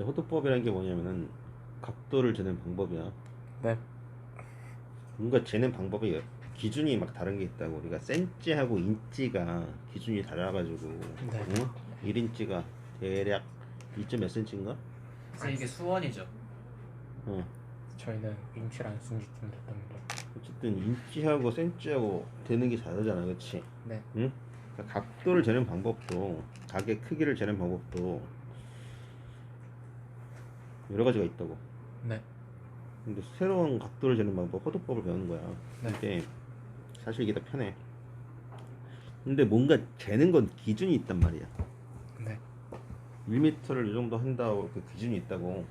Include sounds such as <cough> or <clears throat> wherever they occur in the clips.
자, 호도법이라는 게 뭐냐면은 각도를 재는 방법이야. 네. 뭔가 재는 방법이 기준이 막 다른 게 있다고. 우리가 센치하고 인치가 기준이 달라가지고. 네. 응? 1인치가 대략 2몇 센치인가? 그래서 이게 수원이죠. 어. 저희는 인치랑 순지쯤 됐답니다. 어쨌든 인치하고 센치하고 되는 게 다르잖아, 그렇지? 네. 응? 그러니까 각도를 재는 방법도 각의 크기를 재는 방법도 여러 가지가 있다고. 네. 근데 새로운 각도를 재는 방법, 호도법을 배우는 거야. 네. 근데 사실 이게 더 편해. 근데 뭔가 재는 건 기준이 있단 말이야. 네. 1m를 이 정도 한다고 그 기준이 있다고.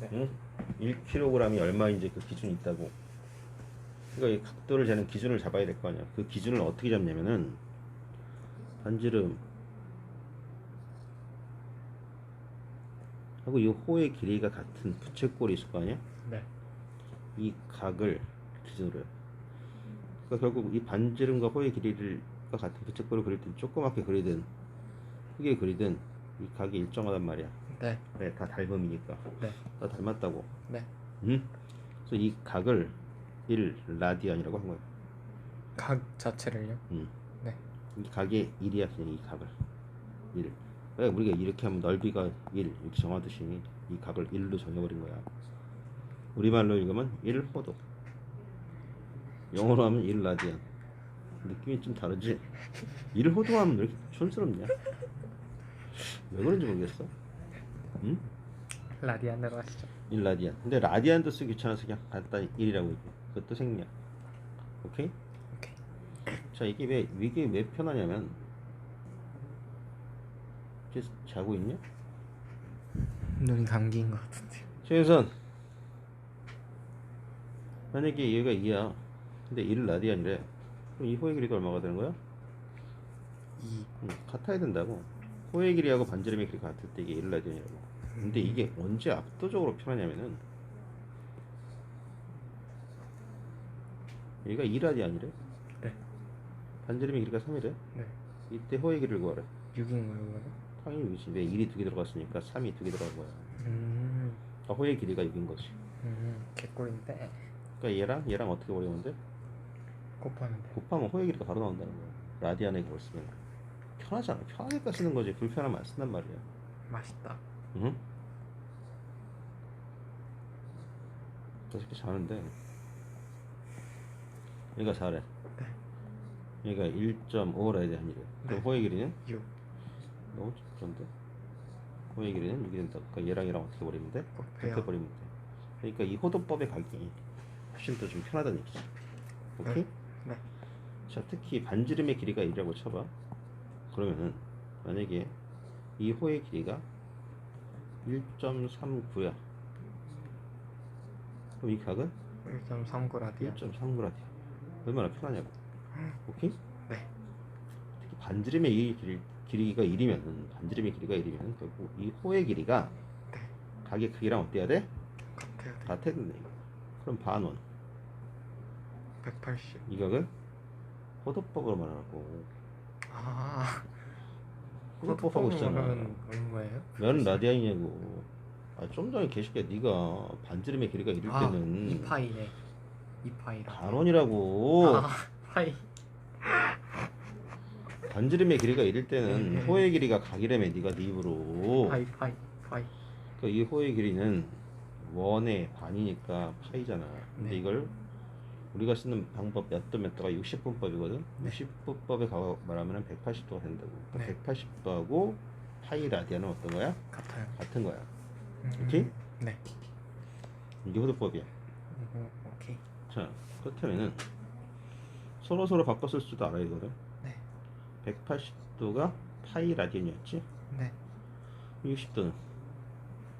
네. 응? 1kg이 얼마인지 그 기준이 있다고. 그러니까 이 각도를 재는 기준을 잡아야 될 거 아니야. 그 기준을 어떻게 잡냐면은 반지름 하고 이 호의 길이가 같은 부채꼴이 있을 거 아니야? 네. 이 각을 기준으로 해. 그러니까 결국 이 반지름과 호의 길이가 같은 부채꼴을 그릴 때 조그맣게 그리든 크게 그리든 이 각이 일정하단 말이야. 네. 네, 다 닮음이니까. 네. 다 닮았다고. 네. 응? 그래서 이 각을 1 라디안이라고 한 거야. 각 자체를요? 응. 네. 이 각의 1이야, 그냥 이 각을. 1. 그러니까 우리가 이렇게 하면 넓이가 1 이렇게 정하듯이 이 각을 1로 정해버린 거야. 우리말로 읽으면 1 호도. 영어로 하면 1 라디안. 느낌이 좀 다르지? 1 호도 하면 왜 이렇게 촌스럽냐? 왜 그런지 모르겠어. 응? 라디안으로 하시죠. 1 라디안. 근데 라디안도 쓰기 귀찮아서 그냥 간단히 1이라고 얘기해. 그것도 생략. 오케이? 오케이. 자, 이게 왜, 이게 왜 편하냐면, 이제 자고 있냐? 눈이 감기인 것 같은데요. 최윤선. 만약에 얘가 2야. 근데 1 라디안이래. 그럼 이 호의 길이가 얼마가 되는 거야? 2. 응, 같아야 된다고. 호의 길이하고 반지름의 길이가 같을 때 이게 1 라디안이라고. 근데 이게 언제 압도적으로 편하냐면은, 얘가 2 라디안이래. 네. 반지름의 길이가 3이래. 네. 이때 호의 길이를 구하래. 6인 거예요? 당연히 6이지. 왜 1이 두 개 들어갔으니까 3이 두 개 들어간 거야. 음. 그러니까 호의 길이가 6인 거지. 음. 개꿀인데. 그러니까 얘랑 얘랑 어떻게 어려운데? 곱하는데. 곱하면 호의 길이가 바로 나온다는 거야. 라디안에 그걸 쓰면. 편하잖아. 편하니까 쓰는 거지. 불편하면 안 쓴단 말이야. 맛있다. 응? 저 새끼 자는데 얘가 잘해. 네. 얘가 1.5 라디안이래. 그럼 네. 호의 길이는? 6. 너무 그런데? 호의 길이는 6이 된다. 그러니까 얘랑 얘랑 어떻게 버리면 돼? 어떻게 버리면 돼? 그러니까 이 호도법의 각이 훨씬 더 좀 편하다는 얘기지. 오케이? 네. 자, 특히 반지름의 길이가 1이라고 쳐봐. 그러면은 만약에 이 호의 길이가 1.39야. 그럼 이 각은 1.39 라디안. 1.39 라디야. 얼마나 편하냐고. 오케이? 네. 특히 반지름의 이 길, 길이가 1이면은 반지름의 길이가 1이면 결국 이 호의 길이가 네. 각의 크기랑 어때야 돼? 같아야 된다 이거. 그럼 반원. 180. 이 각은 호도법으로 말하고 아. 호도법하고 있잖아. 거예요? 몇 라디안이냐고. 아, 좀 전에 개새끼야 네가 반지름의 길이가 이럴 아, 때는 2파이네. 2파이라. 반원이라고. 아, 파이. 반지름의 길이가 이럴 때는 네. 호의 길이가 각이라며 네가 네 입으로. 파이, 파이, 파이. 그러니까 이 호의 길이는 원의 반이니까 파이잖아. 근데 네. 이걸 우리가 쓰는 방법 몇도 몇 도가 60분법이거든. 네. 60분법에 가 말하면 180도가 된다고. 네. 180도하고 파이 라디안은 어떤 거야? 같아요. 같은 거야. 음, 오케이? 네. 이게 호도법이야. 음, 오케이. 자, 그렇다면은 서로 서로 바꿔 쓸 수도 알아야 되거든. 네. 180도가 파이 라디안이었지? 네. 60도는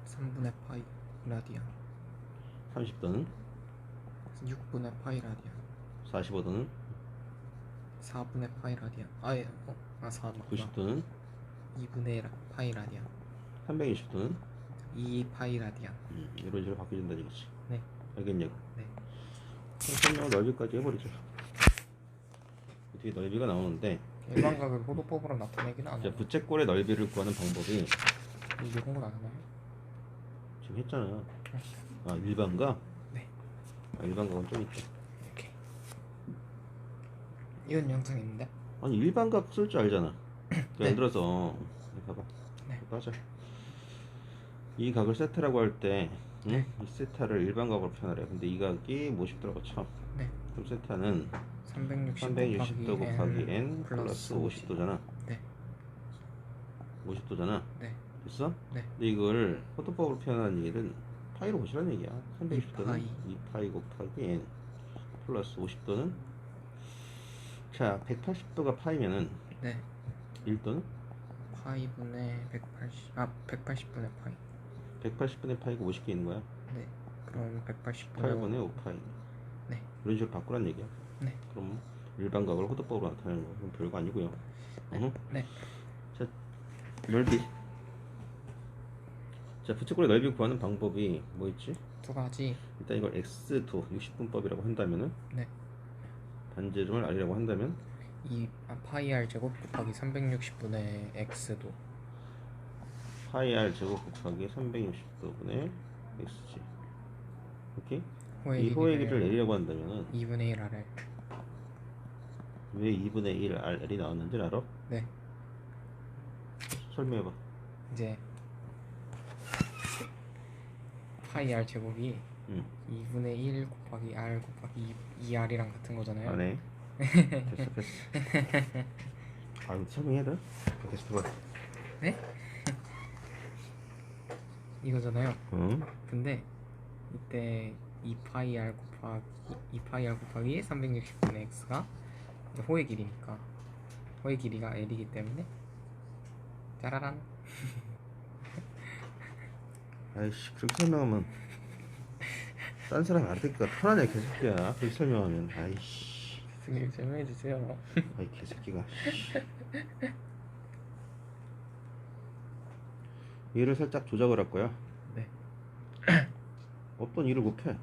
3분의 파이 라디안. 30도는 6분의 파이 라디안. 45도는 4분의 파이 라디안. 아, 예. 어? 아, 4. 90도는 2분의 라, 파이 라디안. 320도는 2 파이 라디안. 음, 이런 식으로 바뀌어준다는 얘기지. 네. 알겠냐고. 네. 설명을 넓이까지 해버리죠. 뒤에 넓이가 나오는데 일반각을 호도법으로 나타내기는 안 해요. 부채꼴의 넓이를 구하는 방법이 이런 건안 해요? 지금 했잖아. 아 일반가? 네. 아, 일반각은 좀 있죠. 이렇게. 이건 영상인데. 아니 일반각 쓸 줄 알잖아. <clears throat> 네. 예를 들어서 이거 봐봐. 네. 하자. 이 각을 세타라고 할 때, 응? 네. 이 세타를 일반각으로 표현하래. 근데 이 각이 50도라고 쳐. 네. 그럼 세타는 360 360도 곱하기 n 플러스 50도잖아. 네. 50도잖아. 네. 됐어? 네. 근데 이걸 포토법으로 표현하는 얘기는 파이로 보시라는 얘기야. 360도는 파이. 2파이 곱하기 n 플러스 50도는 자 180도가 파이면은 네. 1도는 파이분의 180. 아, 180분의 파이. 180분의 파이가 50개 있는 거야. 네. 그럼 180분의 8분의 5파이. 네. 이런 식으로 바꾸란 얘기야. 네. 그럼 일반 각을 호도법으로 나타내는 거 그럼 별거 아니고요. 응? 네. 자 넓이. 자 부채꼴의 넓이 구하는 방법이 뭐 있지? 두 가지. 일단 이걸 x 도 60분법이라고 한다면은 네. 반지름을 r이라고 한다면 이 아, 파이 r 제곱 곱하기 360분의 x도 파이 r 제곱 곱하기 360도분의 xg. 오케이? 호의 이 호의 길이를 l이라고 한다면은 2분의 1 r을 왜 2분의 1 r이 나왔는지 알아? 네. 설명해봐. 이제 파이 r 제곱이 응. 2분의 1 곱하기 r 곱하기 2, r이랑 같은 거잖아요. 안 해. <laughs> 됐어, 됐어. 아, 설명해야 돼? 됐어, 봐. 이거잖아요. 응? 근데 이때 2파이 r 곱하기 2파이 r 곱하기 360분의 x가 호의 길이니까 호의 길이가 l이기 때문에 짜라란 <laughs> 아이씨, 그렇게 설명하면 딴 사람 알아듣기가 편하냐, 개새끼야. 그렇게 설명하면. 아이씨. 선생님 설명해 주세요. <laughs> 아이, 개새끼가. 씨. 얘를 살짝 조작을 할 거야. 네. 없던 2를 곱해.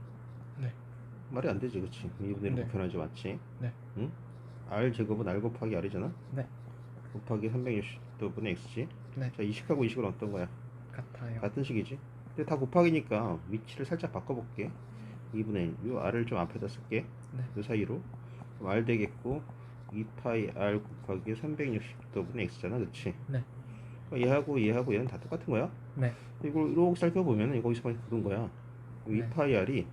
네. 말이 안 되지, 그치? 2분의 1을 네. 곱해놔야지, 맞지? 네. 응? R 제곱은 R 곱하기 R이잖아? 네. 곱하기 360도 분의 X지? 네. 자, 이 식하고 이 식은 어떤 거야? 같아요. 같은 식이지? 근데 다 곱하기니까 위치를 살짝 바꿔볼게. 2분의 1. 요 R을 좀 앞에다 쓸게. 네. 그 사이로. 그럼 R 되겠고, 2파이 R 곱하기 360도 분의 X잖아, 그치? 네. 얘하고 얘하고 얘는 다 똑같은 거야. 네. 이걸 이렇게 살펴보면 거기서 많이 굳은 거야. 네. 2파이 R이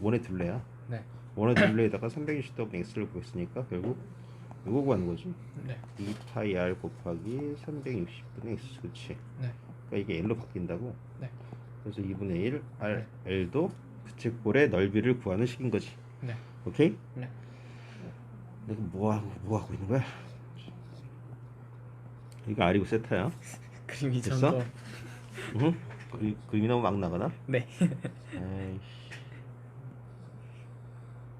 원의 둘레야. 네. 원의 둘레에다가 360도분의 X를 구했으니까 결국 이거 구하는 거지. 네. 2파이 R 곱하기 360분의 X, 그치? 네. 그러니까 이게 L로 바뀐다고. 네. 그래서 2분의 1 R L도 부채꼴의 넓이를 구하는 식인 거지. 네. 오케이? 네. 내가 뭐 하고 뭐 하고 있는 거야? 이거 R이고 세타야. <laughs> 그림이 됐어? 응? 그, 그림이 너무 막 나가나? 네. 에이씨.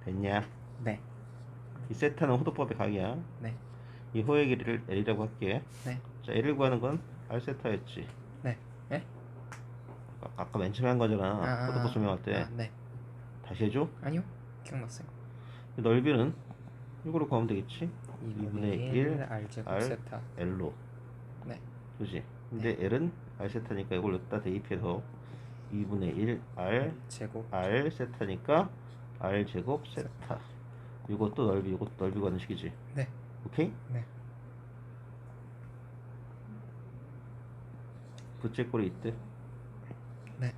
됐냐? 네. 이 세타는 호도법의 각이야. 네. 이 호의 길이를 L이라고 할게. 네. 자, L을 구하는 건 R 세타였지. 네. 네? 아, 아까 맨 처음에 한 거잖아. 호도법 설명할 때. 아, 네. 다시 해줘. 아니요. 기억났어요. 넓이는 이거로 구하면 되겠지? 2분의 1 r 제곱 R. 세타. L로. 네. 그지? 근데 L은 R 세타니까 이걸 여기다 대입해서 2분의 1 R 제곱 R 세타니까 R 제곱 세타. 이것도 넓이, 이것도 넓이 구하는 식이지. 네. 오케이? 네. 부채 꼴이 있대. 네.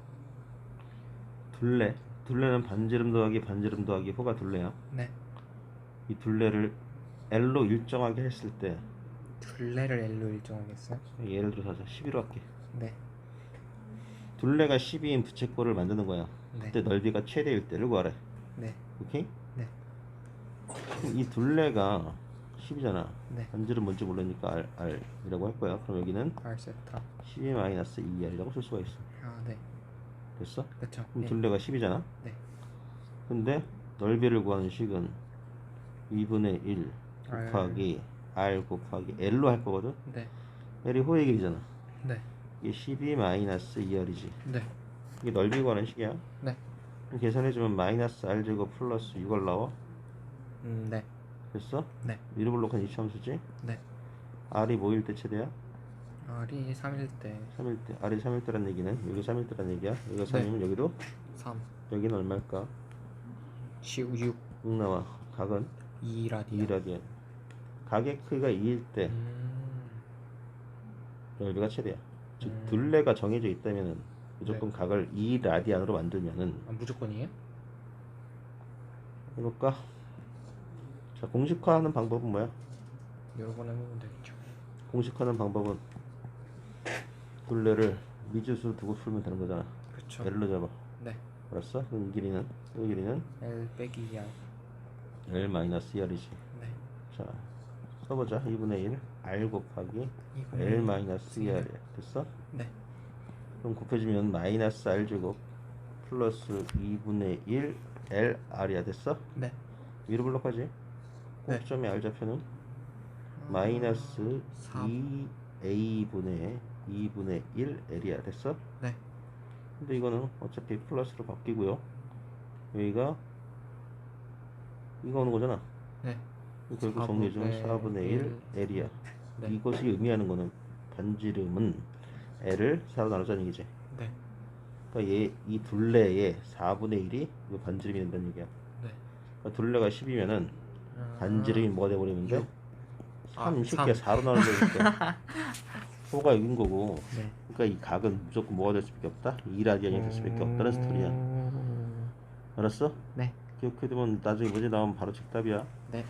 둘레. 둘레는 반지름 더하기 반지름 더하기 호가 둘레야. 네. 이 둘레를 L로 일정하게 했을 때 둘레를 L로 일정하겠어요? 예를 들어서 11로 할게. 네. 둘레가 12인 부채꼴을 만드는 거야. 네. 그때 넓이가 최대일 때를 구하래. 네. 오케이? 네. 이 둘레가 10이잖아. 네. 반지름 뭔지 모르니까 R, R이라고 할 거야. 그럼 여기는 R 세타. 12 마이너스 2R이라고 쓸 수가 있어. 아, 네. 됐어? 그렇죠. 그럼 네. 둘레가 10이잖아. 네. 근데 넓이를 구하는 식은 2분의 1 R. 곱하기 R 곱하기 L로 할 거거든. 네. L이 호의 길이잖아. 네. 이게 12 마이너스 2R이지. 네. 이게 넓이 구하는 식이야. 네. 계산해주면 마이너스 R 제곱 플러스 6R 나와. 음, 네. 됐어? 네. 미르블록한 이차함수지? 네. R이 뭐일 때 최대야? R이 3일 때 3일 때 R이 3일 때란 얘기는 여기 3일 때란 얘기야 여기가 네. 3이면 여기도 3, 여기는 얼마일까 6, 6, 6 나와 각은 2 라디안 2라디안 각의 크기가 2일 때 음, 여기가 최대야 즉 음. 둘레가 정해져 있다면은 무조건 네. 각을 2 라디안으로 만들면은 아, 무조건이에요? 해볼까? 자 공식화하는 방법은 뭐야? 여러 번 해보면 되겠죠. 공식화하는 방법은 둘레를 미지수 두고 풀면 되는 거잖아. 그쵸. L로 잡아. 네. 알았어? 그럼 이 길이는? 이 길이는? L 빼기 R L 마이너스 2R이지. 네. 자 써보자. 2분의 1 R 곱하기 이분의 L 마이너스 2R 됐어? 네 그럼 곱해주면 마이너스 R 제곱 플러스 2분의 1 L R이야 됐어? 네. 위로 블록하지? 네. 꼭점의 R 좌표는 마이너스 사. 2A분의 2분의 1 L이야 됐어? 네. 근데 이거는 어차피 플러스로 바뀌고요 여기가 이거 오는 거잖아 네. 결국 정리 중 4분의 4분의 1 L이야 네. 이것이 의미하는 거는 반지름은 L을 4로 나누자는 얘기지 네. 그러니까 얘, 이 둘레의 4분의 1이 이 반지름이 된다는 얘기야 네. 그러니까 둘레가 10이면은 아, 반지름이 뭐가 돼버리면 돼? 육. 3, 아, 이 새끼야 4로 나눠져있대 4가 여긴 거고 네. 그러니까 이 각은 무조건 뭐가 될 수밖에 없다? 2라디안이 될 수밖에 없다는 스토리야 음, 알았어? 네. 기억해두면 나중에 문제 나오면 바로 정답이야 네.